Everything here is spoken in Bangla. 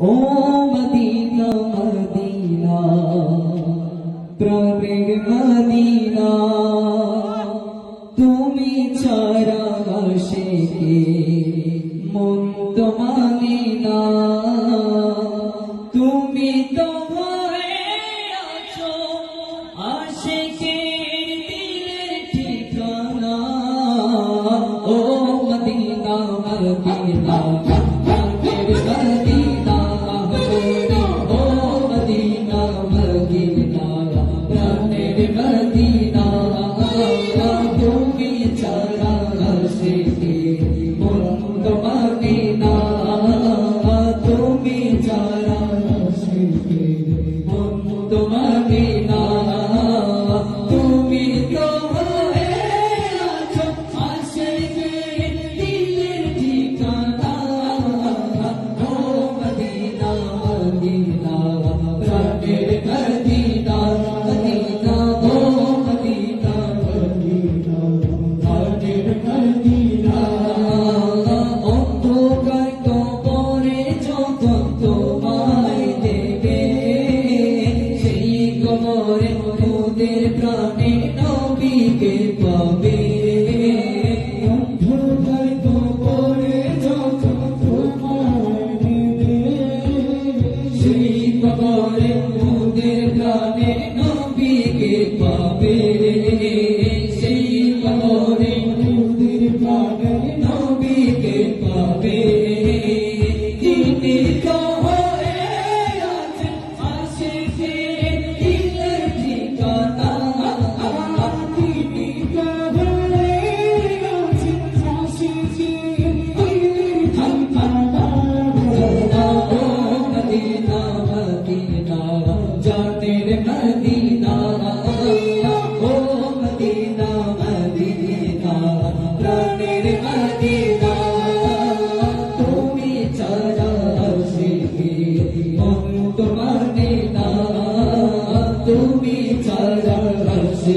ও মদিনা মদিনা, প্রাণের মদিনা, তুমি ছাড়া আসে কে? মন তো মানে না। তুমি তো আছো আসে কে? পরে তোদের প্রাণে নবীকে পাবে? কবরে তোদের প্রাণে নবীকে পাবে? সেই কবরে তোদের প্রাণে